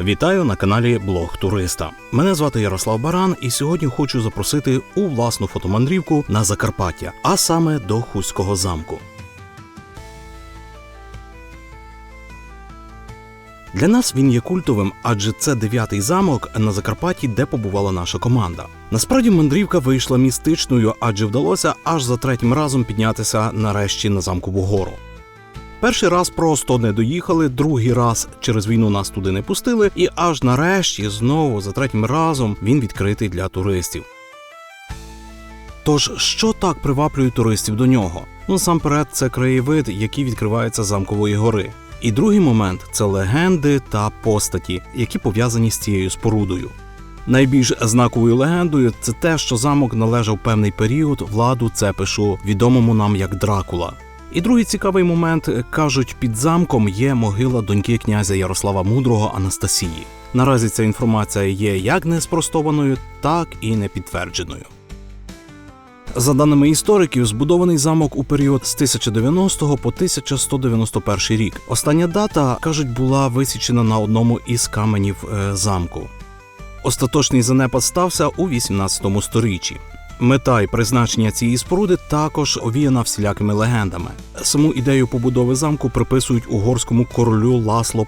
Вітаю на каналі Блог Туриста. Мене звати Ярослав Баран, і сьогодні хочу запросити у власну фотомандрівку на Закарпаття, а саме до Хуського замку. Для нас він є культовим, адже це дев'ятий замок на Закарпатті, де побувала наша команда. Насправді мандрівка вийшла містичною, адже вдалося аж за третім разом піднятися нарешті на замкову гору. Перший раз просто не доїхали, другий раз через війну нас туди не пустили, і аж нарешті знову за третім разом він відкритий для туристів. Тож, що так приваблює туристів до нього? Ну, насамперед, це краєвид, який відкривається з замкової гори. І другий момент це легенди та постаті, які пов'язані з цією спорудою. Найбільш знаковою легендою це те, що замок належав певний період владу Цепишу, відомому нам як Дракула. І другий цікавий момент кажуть, під замком є могила доньки князя Ярослава Мудрого Анастасії. Наразі ця інформація є як неспростованою, так і непідтвердженою. За даними істориків, збудований замок у період з 1090 по 1191 рік. Остання дата кажуть була висічена на одному із каменів е, замку. Остаточний занепад стався у 18 сторіччі. Мета і призначення цієї споруди також овіяна всілякими легендами. Саму ідею побудови замку приписують угорському королю Ласло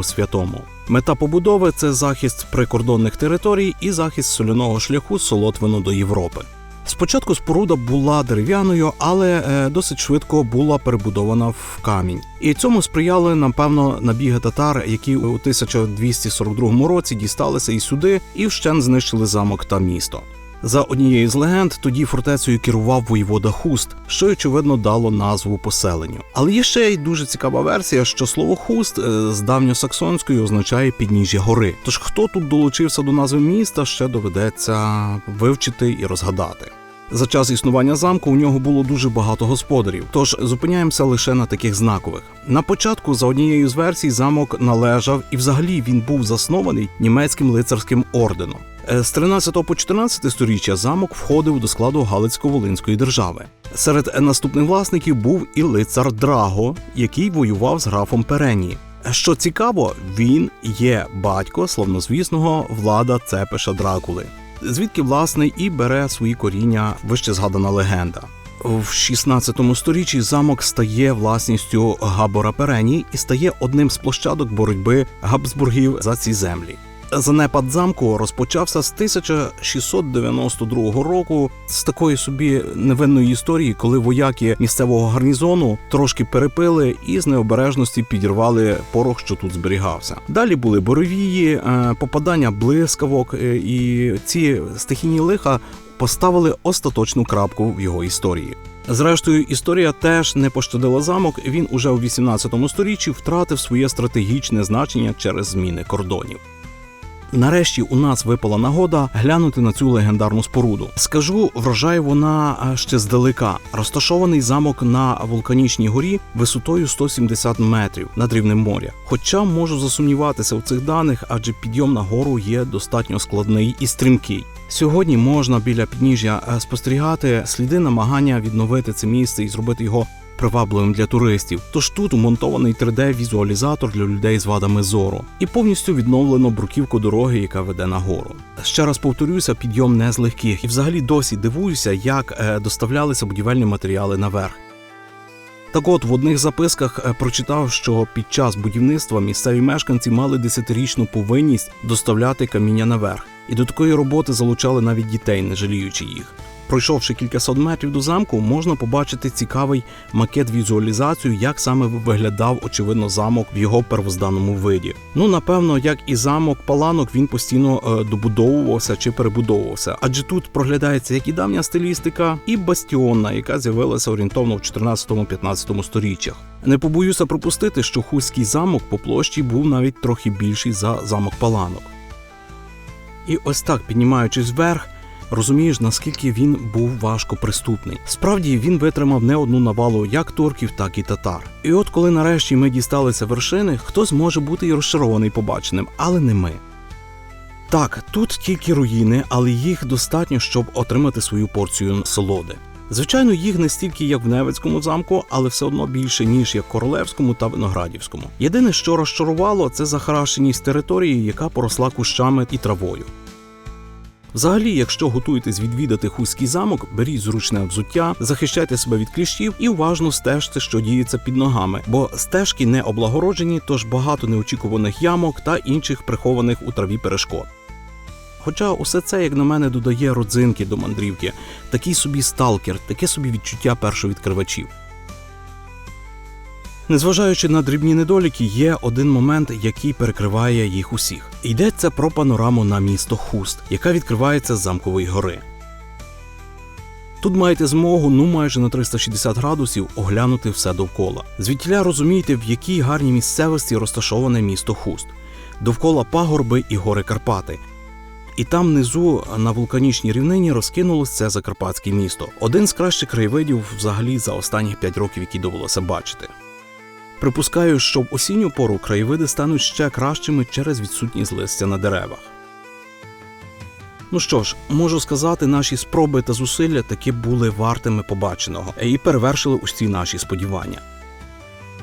І святому. Мета побудови це захист прикордонних територій і захист соляного шляху Солотвину до Європи. Спочатку споруда була дерев'яною, але е, досить швидко була перебудована в камінь. І цьому сприяли, напевно, набіги татар, які у 1242 році дісталися і сюди, і вщен знищили замок та місто. За однією з легенд, тоді фортецею керував воєвода Хуст, що очевидно дало назву поселенню. Але є ще й дуже цікава версія, що слово хуст е, з давньосаксонської означає підніжжя гори. Тож хто тут долучився до назви міста, ще доведеться вивчити і розгадати. За час існування замку у нього було дуже багато господарів, тож зупиняємося лише на таких знакових. На початку, за однією з версій, замок належав і взагалі він був заснований німецьким лицарським орденом. Е, З 13 по 14 сторіччя замок входив до складу Галицько-Волинської держави. Серед наступних власників був і лицар Драго, який воював з графом Перені. Що цікаво, він є батько славнозвісного влада Цепеша Дракули, звідки власне і бере свої коріння вище згадана легенда. В 16 сторіччі замок стає власністю Габора Перені і стає одним з площадок боротьби Габсбургів за ці землі. Занепад замку розпочався з 1692 року з такої собі невинної історії, коли вояки місцевого гарнізону трошки перепили і з необережності підірвали порох, що тут зберігався. Далі були боровії, е, попадання блискавок, е, і ці стихійні лиха поставили остаточну крапку в його історії. Зрештою, історія теж не пощадила замок. Він уже у 18 сторіччі втратив своє стратегічне значення через зміни кордонів. Нарешті у нас випала нагода глянути на цю легендарну споруду. Скажу, вражає вона ще здалека. Розташований замок на вулканічній горі висотою 170 метрів над рівнем моря. Хоча можу засумніватися в цих даних, адже підйом на гору є достатньо складний і стрімкий. Сьогодні можна біля підніжжя е, спостерігати сліди намагання відновити це місце і зробити його привабливим для туристів. Тож тут умонтований 3D-візуалізатор для людей з вадами зору і повністю відновлено бруківку дороги, яка веде на гору. Ще раз повторюся, підйом не з легких, і взагалі досі дивуюся, як е, доставлялися будівельні матеріали наверх. Так от в одних записках е, прочитав, що під час будівництва місцеві мешканці мали десятирічну повинність доставляти каміння наверх, і до такої роботи залучали навіть дітей, не жаліючи їх. Пройшовши кількасот метрів до замку, можна побачити цікавий макет візуалізацію, як саме виглядав очевидно замок в його первозданному виді. Ну напевно, як і замок Паланок, він постійно е, добудовувався чи перебудовувався, адже тут проглядається як і давня стилістика, і бастіонна, яка з'явилася орієнтовно в 14-15 сторіччях. Не побоюся пропустити, що Хуський замок по площі був навіть трохи більший за замок Паланок. І ось так, піднімаючись вверх, розумієш, наскільки він був важко приступний. Справді він витримав не одну навалу як турків, так і татар. І от коли нарешті ми дісталися вершини, хтось може бути і розчарований побаченим, але не ми. Так, тут тільки руїни, але їх достатньо, щоб отримати свою порцію солоди. Звичайно, їх не стільки як в Невецькому замку, але все одно більше ніж як королевському та виноградівському. Єдине, що розчарувало, це захарашеність території, яка поросла кущами і травою. Взагалі, якщо готуєтесь відвідати Хуський замок, беріть зручне взуття, захищайте себе від кліщів і уважно стежте, що діється під ногами, бо стежки не облагороджені, тож багато неочікуваних ямок та інших прихованих у траві перешкод. Хоча усе це, як на мене, додає родзинки до мандрівки, такий собі сталкер, таке собі відчуття першовідкривачів. Незважаючи на дрібні недоліки, є один момент, який перекриває їх усіх. Йдеться про панораму на місто Хуст, яка відкривається з замкової гори. Тут маєте змогу ну майже на 360 градусів оглянути все довкола. Звідтіля розумієте, в якій гарній місцевості розташоване місто Хуст. Довкола пагорби і гори Карпати. І там внизу на вулканічній рівнині розкинулось це закарпатське місто. Один з кращих краєвидів взагалі за останні 5 років, які довелося бачити. Припускаю, що в осінню пору краєвиди стануть ще кращими через відсутність листя на деревах. Ну що ж, можу сказати, наші спроби та зусилля таки були вартими побаченого і перевершили усі наші сподівання.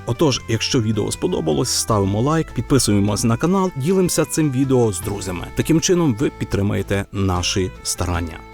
Отож, якщо відео сподобалось, ставимо лайк, підписуємось на канал, ділимося цим відео з друзями. Таким чином ви підтримаєте наші старання.